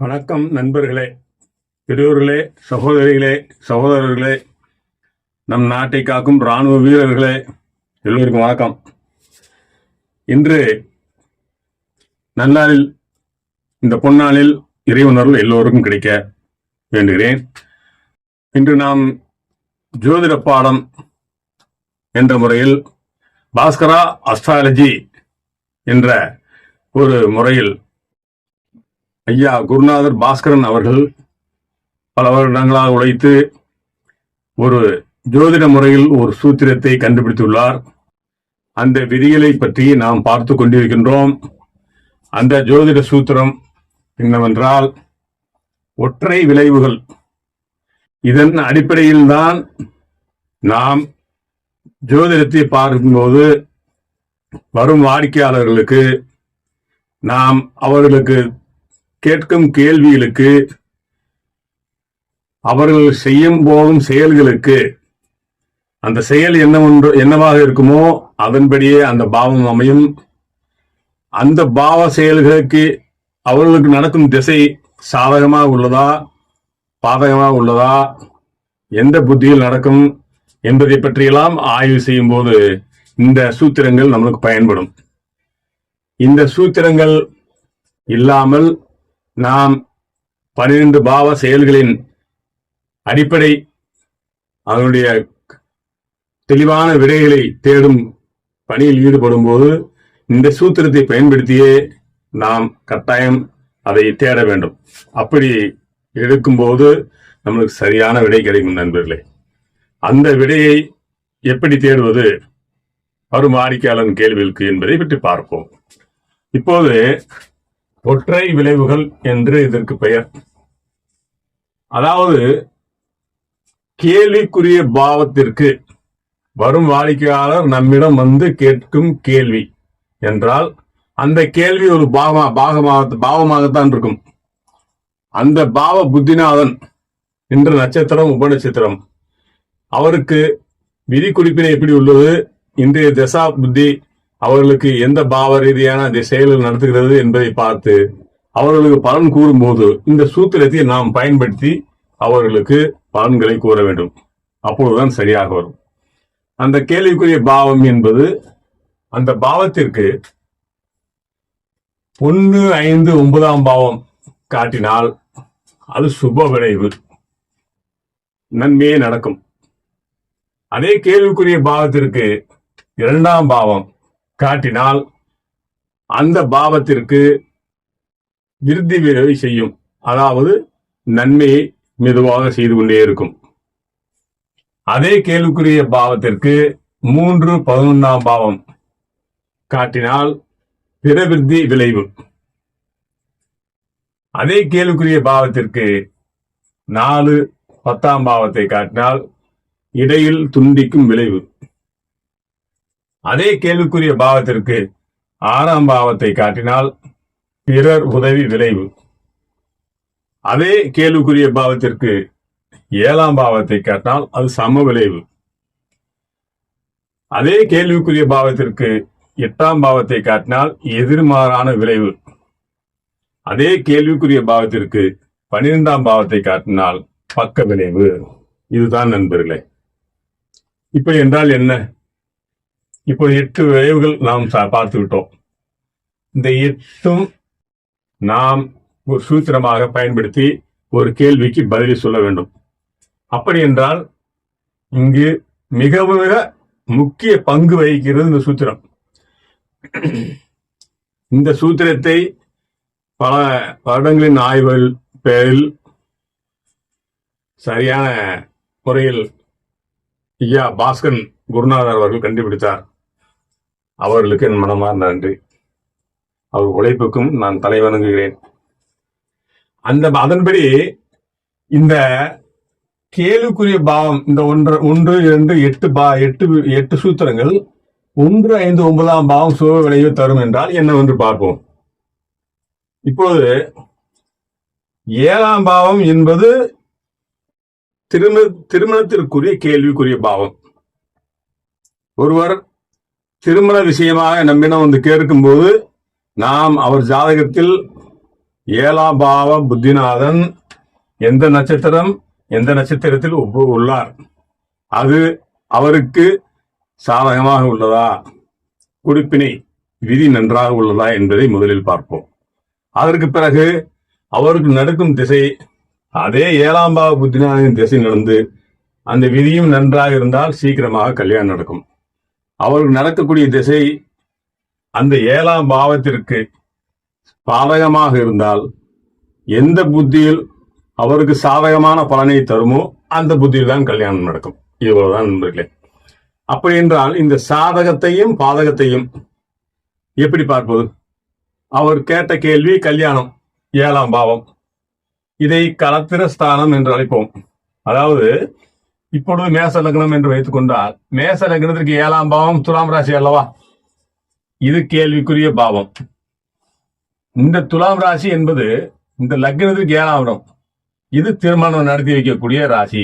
வணக்கம் நண்பர்களே பெரியோர்களே சகோதரிகளே சகோதரர்களே நம் நாட்டை காக்கும் இராணுவ வீரர்களே எல்லோருக்கும் வணக்கம். இன்று நன்னாளில் இந்த பொன்னாளில் இறைவனர்கள் எல்லோருக்கும் கிடைக்க வேண்டுகிறேன். இன்று நாம் ஜோதிட பாடம் என்ற முறையில் பாஸ்கரா அஸ்ட்ராலஜி என்ற ஒரு முறையில் ஐயா குருநாதர் பாஸ்கரன் அவர்கள் பல வருடங்களாக உழைத்து ஒரு ஜோதிட முறையில் ஒரு சூத்திரத்தை கண்டுபிடித்துள்ளார். அந்த விதிகளை பற்றி நாம் பார்த்து கொண்டிருக்கின்றோம். அந்த ஜோதிட சூத்திரம் என்னவென்றால் ஒற்றை விளைவுகள். இதன் அடிப்படையில்தான் நாம் ஜோதிடத்தை பார்க்கும்போது வரும் வாடிக்கையாளர்களுக்கு நாம் அவர்களுக்கு கேட்கும் கேள்விகளுக்கு அவர்கள் செய்யும் போகும் செயல்களுக்கு அந்த செயல் என்னவென்று என்னவாக இருக்குமோ அதன்படியே அந்த பாவம் அமையும். அந்த பாவ செயல்களுக்கு அவர்களுக்கு நடக்கும் திசை சாதகமாக உள்ளதா பாதகமாக உள்ளதா எந்த புத்தியில் நடக்கும் என்பதை பற்றியெல்லாம் ஆய்வு செய்யும் போது இந்த சூத்திரங்கள் நம்மளுக்கு பயன்படும். இந்த சூத்திரங்கள் இல்லாமல் நாம் பனிரெண்டு பாவ செயல்களின் அடிப்படை அதனுடைய தெளிவான விடைகளை தேடும் பணியில் ஈடுபடும் போது இந்த சூத்திரத்தை பயன்படுத்தியே நாம் கட்டாயம் அதை தேட வேண்டும். அப்படி எடுக்கும்போது நம்மளுக்கு சரியான விடை கிடைக்கும் நண்பர்களே. அந்த விடையை எப்படி தேடுவது? வரும் வாடிக்கையாளன் கேள்விகளுக்கு என்பதை பற்றி பார்ப்போம். இப்போது ஒற்றை விளைவுகள் என்று இதற்கு பெயர். அதாவது கேள்விக்குரிய பாவத்திற்கு வரும் வாடிக்கையாளர் நம்மிடம் வந்து கேட்கும் கேள்வி என்றால் அந்த கேள்வி ஒரு பாவமா பாகமாக பாவமாகத்தான் இருக்கும். அந்த பாவ புத்திநாதன் என்ற நட்சத்திரம் உபநட்சத்திரம் அவருக்கு விதி குறிப்பினை எப்படி உள்ளது? இன்றைய தசா புத்தி அவர்களுக்கு எந்த பாவ ரீதியான அந்த செயல்கள் நடத்துகிறது என்பதை பார்த்து அவர்களுக்கு பலன் கூறும்போது இந்த சூத்திரத்தை நாம் பயன்படுத்தி அவர்களுக்கு பலன்களை கூற வேண்டும். அப்பொழுதுதான் சரியாக வரும். அந்த கேள்விக்குரிய பாவம் என்பது அந்த பாவத்திற்கு ஒன்று ஐந்து ஒன்பதாம் பாவம் காட்டினால் அது சுப விளைவு. நன்மையே நடக்கும். அதே கேள்விக்குரிய பாவத்திற்கு இரண்டாம் பாவம் காட்டினால் அந்த பாவத்திற்கு விருத்தி விளைவை செய்யும். அதாவது நன்மையை மெதுவாக செய்து கொண்டே இருக்கும். அதே கேள்விக்குரிய பாவத்திற்கு மூன்று பதினொன்னாம் பாவம் காட்டினால் பிரவிருத்தி விளைவு. அதே கேள்விக்குரிய பாவத்திற்கு நாலு பத்தாம் பாவத்தை காட்டினால் இடையில் துண்டிக்கும் விளைவு. அதே கேள்விக்குரிய பாவத்திற்கு ஆறாம் பாவத்தை காட்டினால் பிறர் உதவி விளைவு. அதே கேள்விக்குரிய பாவத்திற்கு ஏழாம் பாவத்தை காட்டினால் அது சம விளைவு. அதே கேள்விக்குரிய பாவத்திற்கு எட்டாம் பாவத்தை காட்டினால் எதிர்மாறான விளைவு. அதே கேள்விக்குரிய பாவத்திற்கு பன்னிரெண்டாம் பாவத்தை காட்டினால் பக்க விளைவு. இதுதான் நண்பர்களே. இப்படி என்றால் என்ன? இப்போ எட்டு விளைவுகள் நாம் சா- பார்த்து விட்டோம் இந்த எட்டும் நாம் ஒரு சூத்திரமாக பயன்படுத்தி ஒரு கேள்விக்கு பதில் சொல்ல வேண்டும். அப்படி என்றால் இங்கு மிக மிக முக்கிய பங்கு வகிக்கிறது இந்த சூத்திரம். இந்த சூத்திரத்தை பல வருடங்களின் ஆய்வுகள் பேரில் சரியான முறையில் ஐயா பாஸ்கரன் குருநாதர் அவர்கள் கண்டுபிடித்தார். அவர்களுக்கு என் மனமார் நன்றி. அவர் உழைப்புக்கும் நான் தலை வணங்குகிறேன். அந்த அதன்படி இந்த கேளுக்குரிய பாவம் இந்த ஒன்று ஒன்று இரண்டு எட்டு பா எட்டு எட்டு சூத்திரங்கள் ஒன்று ஐந்து ஒன்பதாம் பாவம் சுக விளைவு தரும் என்றால் என்னவென்று பார்ப்போம். இப்போது ஏழாம் பாவம் என்பது திருமண திருமணத்திற்குரிய கேள்விக்குரிய பாவம். ஒருவர் திருமண விஷயமாக நம்மிடம் வந்து கேட்கும்போது நாம் அவர் ஜாதகத்தில் ஏழாம் பாவ புத்திநாதன் எந்த நட்சத்திரம் எந்த நட்சத்திரத்தில் ஒப்பு உள்ளார்? அது அவருக்கு சாதகமாக உள்ளதா? குறிப்பினை விதி நன்றாக உள்ளதா என்பதை முதலில் பார்ப்போம். அதற்கு பிறகு அவருக்கு நடக்கும் திசை அதே ஏழாம் பாவ புத்திநாதனின் திசை நடந்து அந்த விதியும் நன்றாக இருந்தால் சீக்கிரமாக கல்யாணம் நடக்கும். அவர்கள் நடக்கக்கூடிய திசை அந்த ஏழாம் பாவத்திற்கு பாதகமாக இருந்தால் எந்த புத்தியில் அவருக்கு சாதகமான பலனை தருமோ அந்த புத்தியில் தான் கல்யாணம் நடக்கும். இவ்வளவுதான் நண்பர்களே. அப்படி என்றால் இந்த சாதகத்தையும் பாதகத்தையும் எப்படி பார்ப்பது? அவர் கேட்ட கேள்வி கல்யாணம் ஏழாம் பாவம். இதை கலத்திர ஸ்தானம் என்று அழைப்போம். அதாவது இப்பொழுது மேச லக்னம் என்று வைத்துக் கொண்டால் மேச லக்னத்திற்கு ஏழாம் பாவம் துலாம் ராசி அல்லவா? இது கேள்விக்குரிய பாவம். இந்த துலாம் ராசி என்பது இந்த லக்னத்திற்கு ஏழாம் இடம். இது திருமணம் நடத்தி வைக்கக்கூடிய ராசி.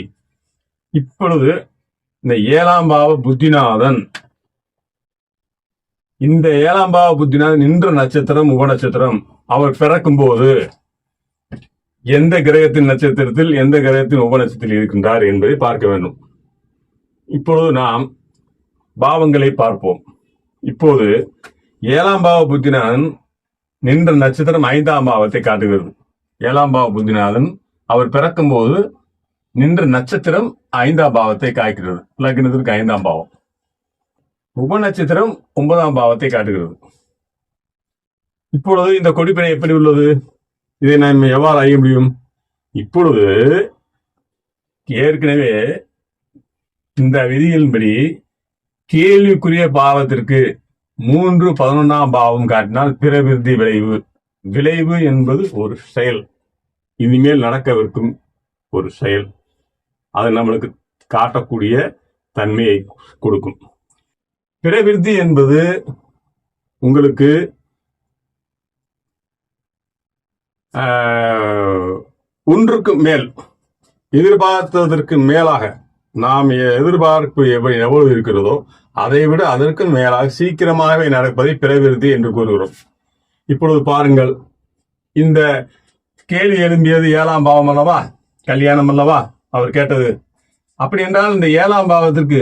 இப்பொழுது இந்த ஏழாம் பாவ புத்திநாதன். இந்த ஏழாம் பாவ புத்திநாதன் நின்ற நட்சத்திரம் உப நட்சத்திரம் அவர் பிறக்கும் போது எந்த கிரகத்தின் நட்சத்திரத்தில் எந்த கிரகத்தின் உபநட்சத்தில் இருக்கின்றார் என்பதை பார்க்க வேண்டும். இப்பொழுது நாம் பாவங்களை பார்ப்போம். இப்போது ஏழாம் பாவ புத்திநாதன் நின்ற நட்சத்திரம் ஐந்தாம் பாவத்தை காட்டுகிறது. ஏழாம் பாவ புத்திநாதன் அவர் பிறக்கும் போது நின்ற நட்சத்திரம் ஐந்தாம் பாவத்தை காய்க்கிறது. லக்னத்திற்கு ஐந்தாம் பாவம். உபநட்சத்திரம் ஒன்பதாம் பாவத்தை காட்டுகிறது. இப்பொழுது இந்த கொடிப்பினை எப்படி உள்ளது? இதை நாம் எவ்வாறு அறிய முடியும்? இப்பொழுது ஏற்கனவே இந்த விதியின்படி கேள்விக்குரிய பாவத்திற்கு மூன்று பதினொன்றாம் பாவம் காட்டினால் பிறவிருத்தி விளைவு. விளைவு என்பது ஒரு செயல். இனிமேல் நடக்கவிருக்கும் ஒரு செயல். அது நம்மளுக்கு காட்டக்கூடிய தன்மையை கொடுக்கும். பிரபிருத்தி என்பது உங்களுக்கு ஒன்றுக்கு மேல் எதிர்பார்த்ததற்கு மேலாக நாம் எதிர்பார்ப்பு எப்படி எவ்வளவு இருக்கிறதோ அதை விட அதற்கு மேலாக சீக்கிரமாகவே நடப்பதை பிறவிருதி என்று கூறுகிறோம். இப்பொழுது பாருங்கள் இந்த கேள்வி எழும்பியது ஏழாம் பாவம் அல்லவா? கல்யாணம் அல்லவா? அவர் கேட்டது. அப்படி என்றால் இந்த ஏழாம் பாவத்திற்கு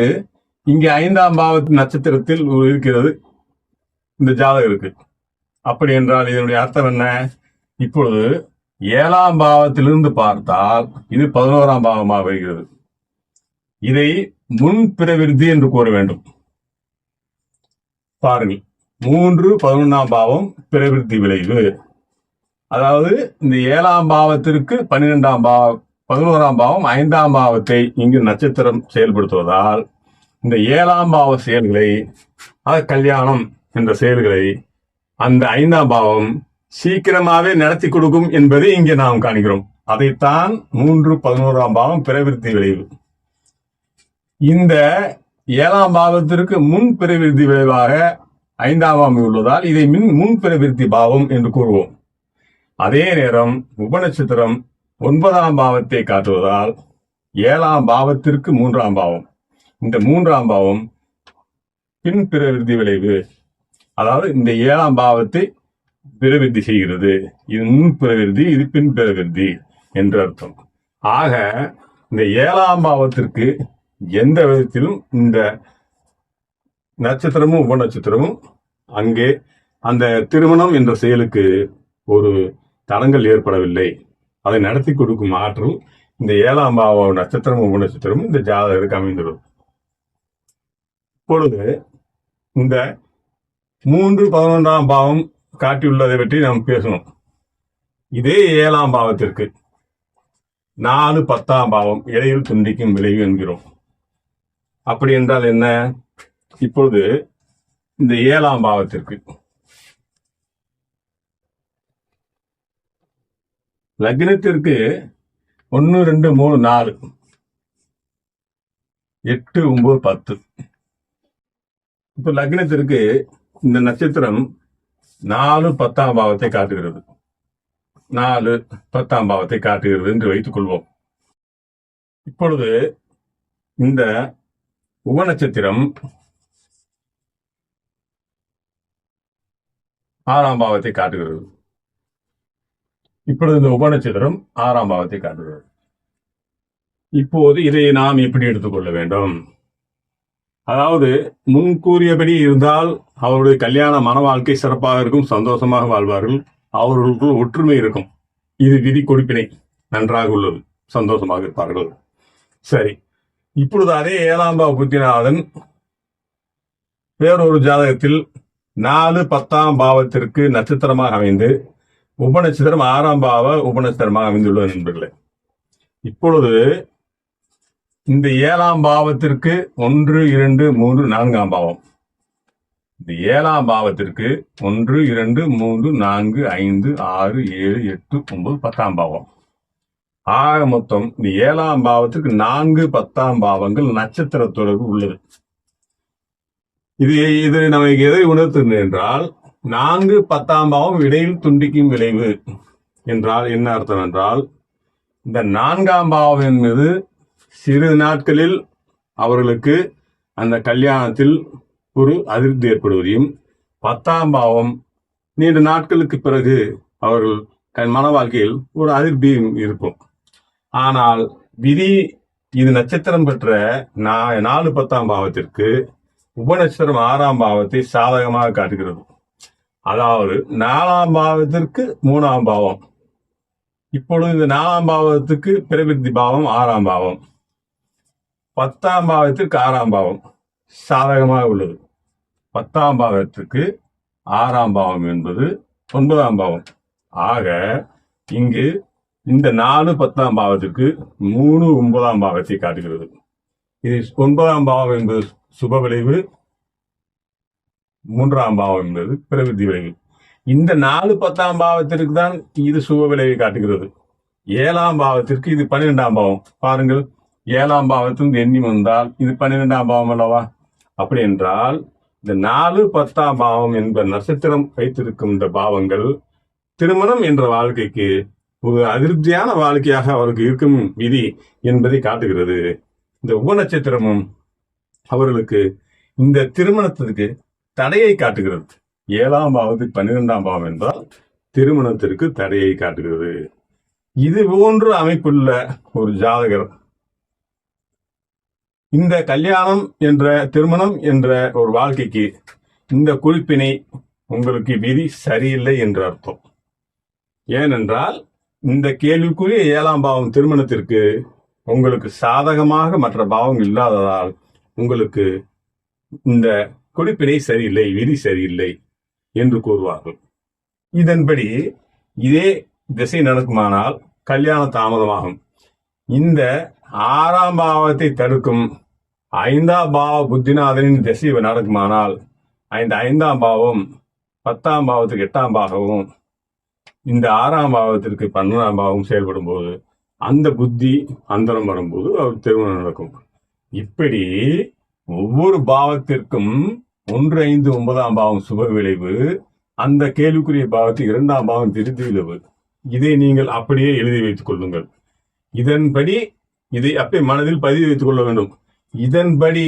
இங்கே ஐந்தாம் பாவத்தின் நட்சத்திரத்தில் இருக்கிறது இந்த ஜாதகம் இருக்கு அப்படி என்றால் இதனுடைய அர்த்தம் என்ன? இப்பொழுது ஏழாம் பாவத்திலிருந்து பார்த்தால் இது பதினோராம் பாவமாக வருகிறது இதை முன் பிரவிருத்தி என்று கூற வேண்டும். பாருங்கள். மூன்று பதினொன்றாம் பாவம் பிரவிருத்தி விளைவு. அதாவது இந்த ஏழாம் பாவத்திற்கு பன்னிரெண்டாம் பாவம் பதினோராம் பாவம் ஐந்தாம் பாவத்தை இங்கு நட்சத்திரம் செயல்படுத்துவதால் இந்த ஏழாம் பாவ செயல்களை அதாவது கல்யாணம் என்ற செயல்களை அந்த ஐந்தாம் பாவம் சீக்கிரமாவே நடத்தி கொடுக்கும் என்பதை இங்கே நாம் காண்கிறோம். அதைத்தான் மூன்று பதினோராம் பாவம் பிறவிருத்தி விளைவு. இந்த ஏழாம் பாவத்திற்கு முன் பிறவிருத்தி விளைவாக ஐந்தாம் பாவம் உள்ளதால் இதை மின் முன் பிறவிருத்தி பாவம் என்று கூறுவோம். அதே நேரம் உபநட்சத்திரம் ஒன்பதாம் பாவத்தை காட்டுவதால் ஏழாம் பாவத்திற்கு மூன்றாம் பாவம். இந்த மூன்றாம் பாவம் பின் பிறவிருத்தி விளைவு. அதாவது இந்த ஏழாம் பாவத்தை பிறவிருத்தி செய்கிறது. இது முன் பிறவிருத்தி இது பின் பிறவிருத்தி என்று அர்த்தம். ஆக இந்த ஏழாம் பாவத்திற்கு எந்த விதத்திலும் இந்த நட்சத்திரமும் உப நட்சத்திரமும் அங்கே அந்த திருமணம் என்ற செயலுக்கு ஒரு தடங்கள் ஏற்படவில்லை. அதை நடத்தி கொடுக்கும் ஆற்றல் இந்த ஏழாம் பாவ நட்சத்திரமும் உப நட்சத்திரமும் இந்த ஜாதகருக்கு அமைந்துள்ளது. இப்பொழுது இந்த மூன்று பதினொன்றாம் பாவம் காட்டியுள்ளதை பற்றி நாம் பேசணும். இதே ஏழாம் பாவத்திற்கு நாலு பத்தாம் பாவம் இடையில் துண்டிக்கும் விளைவு என்கிறோம். அப்படி என்றால் என்ன? இப்பொழுது இந்த ஏழாம் பாவத்திற்கு லக்னத்திற்கு ஒன்று ரெண்டு மூணு நாலு எட்டு ஒன்பது பத்து. இப்போ லக்னத்திற்கு இந்த நட்சத்திரம் நாலு பத்தாம் பாவத்தை காட்டுகிறது. நாலு பத்தாம் பாவத்தை காட்டுகிறது என்று வைத்துக் கொள்வோம். இப்பொழுது இந்த உப நட்சத்திரம் ஆறாம் பாவத்தை காட்டுகிறது. இப்பொழுது இந்த உபநட்சத்திரம் ஆறாம் பாவத்தை காட்டுகிறது. இப்போது இதை நாம் எப்படி எடுத்துக்கொள்ள வேண்டும்? அதாவது முன் கூறியபடி இருந்தால் அவருடைய கல்யாண மன வாழ்க்கை சிறப்பாக இருக்கும் சந்தோஷமாக வாழ்வார்கள் அவர்களுக்குள் ஒற்றுமை இருக்கும். இது விதி கொடுப்பினை நன்றாக உள்ளது சந்தோஷமாக இருப்பார்கள். சரி இப்பொழுது அதே ஏழாம் பாவ புத்திநாதன் வேறொரு ஜாதகத்தில் நாலு பத்தாம் பாவத்திற்கு நட்சத்திரமாக அமைந்து உபநட்சத்திரம் ஆறாம் பாவ உபநட்சத்திரமாக அமைந்துள்ளது நண்பர்களே இப்பொழுது இந்த ஏழாம் பாவத்திற்கு ஒன்று இரண்டு மூன்று நான்காம் பாவம். இந்த ஏழாம் பாவத்திற்கு ஒன்று இரண்டு மூன்று நான்கு ஐந்து ஆறு ஏழு எட்டு ஒன்பது பத்தாம் பாவம். ஆக மொத்தம் இந்த ஏழாம் பாவத்திற்கு நான்கு பத்தாம் பாவங்கள் நட்சத்திர தொடர்பு உள்ளது. இது இது நமக்கு எதை உணர்த்துகிறது என்றால் நான்கு பத்தாம் பாவம் இடையில் துண்டிக்கும் விளைவு. என்றால் என்ன அர்த்தம் என்றால் இந்த நான்காம் பாவம் என்பது சிறு நாட்களில் அவர்களுக்கு அந்த கல்யாணத்தில் ஒரு அதிருப்தி ஏற்படுவதையும் பத்தாம் பாவம் நீண்ட நாட்களுக்கு பிறகு அவர்கள் தன் மன வாழ்க்கையில் ஒரு அதிருப்தியும் இருக்கும். ஆனால் விதி இது நட்சத்திரம் பெற்ற நா- நாலு பத்தாம் பாவத்திற்கு உபநட்சத்திரம் ஆறாம் பாவத்தை சாதகமாக காட்டுகிறது. அதாவது நாலாம் பாவத்திற்கு மூணாம் பாவம். இப்பொழுது இந்த நாலாம் பாவத்துக்கு பிரவிருத்தி பாவம் ஆறாம் பாவம். பத்தாம் பாவத்திற்கு ஆறாம் பாவம். சாதகமாக உள்ளது. பத்தாம் பாவத்திற்கு ஆறாம் பாவம் என்பது ஒன்பதாம் பாவம். ஆக இங்கு இந்த நாலு பத்தாம் பாவத்திற்கு மூணு ஒன்பதாம் பாவத்தை காட்டுகிறது. இது ஒன்பதாம் பாவம் என்பது சுப விளைவு மூன்றாம் பாவம் என்பது பிரவிருத்தி விளைவு. இந்த நாலு பத்தாம் பாவத்திற்கு தான் இது சுப விளைவை காட்டுகிறது. ஏழாம் பாவத்திற்கு இது பன்னிரெண்டாம் பாவம். பாருங்கள் ஏழாம் பாவத்திலிருந்து எண்ணி வந்தால் இது பன்னிரெண்டாம் பாவம் அல்லவா? அப்படி என்றால் இந்த நாலு பத்தாம் பாவம் என்ப நட்சத்திரம் வைத்திருக்கும் இந்த பாவங்கள் திருமணம் என்ற வாழ்க்கைக்கு ஒரு அதிருப்தியான வாழ்க்கையாக அவருக்கு இருக்கும் விதி என்பதை காட்டுகிறது. இந்த உபநட்சத்திரமும் அவர்களுக்கு இந்த திருமணத்திற்கு தடையை காட்டுகிறது. ஏழாம் பாவத்துக்கு பன்னிரெண்டாம் பாவம் என்றால் திருமணத்திற்கு தடையை காட்டுகிறது. இது போன்ற அமைப்புள்ள ஒரு ஜாதகர் இந்த கல்யாணம் என்ற திருமணம் என்ற ஒரு வாழ்க்கைக்கு இந்த குறிப்பினை உங்களுக்கு விதி சரியில்லை என்று அர்த்தம். ஏனென்றால் இந்த கேள்விக்குரிய ஏழாம் பாவம் திருமணத்திற்கு உங்களுக்கு சாதகமாக மற்ற பாவம் இல்லாததால் உங்களுக்கு இந்த குறிப்பினை சரியில்லை விதி சரியில்லை என்று கூறுவார்கள். இதன்படி இதே திசை நடக்குமானால் கல்யாண தாமதமாகும். இந்த ஆறாம் பாவத்தை தடுக்கும் ஐந்தாம் பாவ புத்திநாதனின் திசை நடக்குமானால் ஐந்து ஐந்தாம் பாவம் பத்தாம் பாவத்துக்கு எட்டாம் பாகவும் இந்த ஆறாம் பாவத்திற்கு பன்னெண்டாம் பாவம் செயல்படும் போது அந்த புத்தி அந்தரம் வரும்போது அவர் திருமணம் நடக்கும். இப்படி ஒவ்வொரு பாவத்திற்கும் ஒன்று ஐந்து ஒன்பதாம் பாவம் சுப விளைவு அந்த கேள்விக்குரிய பாவத்துக்கு இரண்டாம் பாவம் திருத்தி விளைவு. இதை நீங்கள் அப்படியே எழுதி வைத்துக் கொள்ளுங்கள். இதன்படி இதை அப்படியே மனதில் பதிவு வைத்துக் கொள்ள வேண்டும். இதன்படி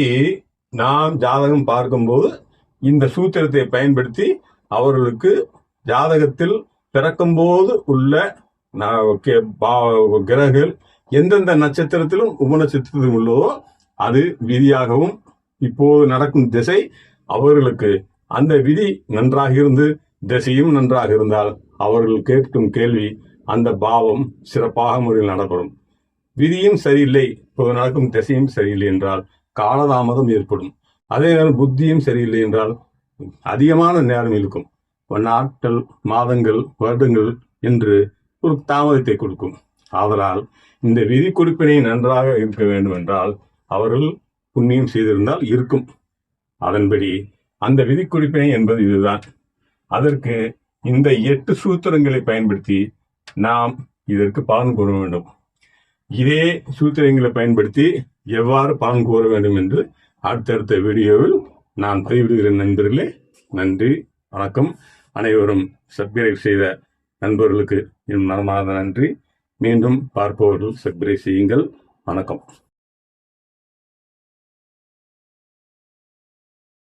நாம் ஜாதகம் பார்க்கும்போது இந்த சூத்திரத்தை பயன்படுத்தி அவர்களுக்கு ஜாதகத்தில் பிறக்கும்போது உள்ள ந- கே- பா- கிரகங்கள் எந்தெந்த நட்சத்திரத்திலும் உபநட்சத்திரத்திலும் உள்ளதோ அது விதியாகவும் இப்போது நடக்கும் திசை அவர்களுக்கு. அந்த விதி நன்றாக இருந்து திசையும் நன்றாக இருந்தால் அவர்கள் கேட்கும் கேள்வி அந்த பாவம் சிறப்பாக முறையில் நடப்படும். விதியும் சரியில்லை. இப்போது நடக்கும் திசையும் சரியில்லை என்றால் காலதாமதம் ஏற்படும். அதே நேரம் புத்தியும் சரியில்லை என்றால் அதிகமான நேரம் இருக்கும் நாட்கள் மாதங்கள் வருடங்கள் என்று ஒரு தாமதத்தை கொடுக்கும். ஆதலால் இந்த விதி குறிப்பினை நன்றாக இருக்க வேண்டும் என்றால் அவர்கள் புண்ணியம் செய்திருந்தால் இருக்கும். அதன்படி அந்த விதி குறிப்பினை என்பது இதுதான். அதற்கு இந்த எட்டு சூத்திரங்களை பயன்படுத்தி நாம் இதற்கு பலன் கூற வேண்டும். இதே சூத்திரங்களை பயன்படுத்தி எவ்வாறு பலன் கூற வேண்டும் என்று அடுத்தடுத்த வீடியோவில் நான் பதிவிடுகிறேன் நண்பர்களே. நன்றி வணக்கம். அனைவரும் சப்ஸ்கிரைப் செய்த நண்பர்களுக்கு என் மனமார்ந்த நன்றி. மீண்டும் பார்ப்பவர்கள் சப்ஸ்கிரைப் செய்யுங்கள். வணக்கம்.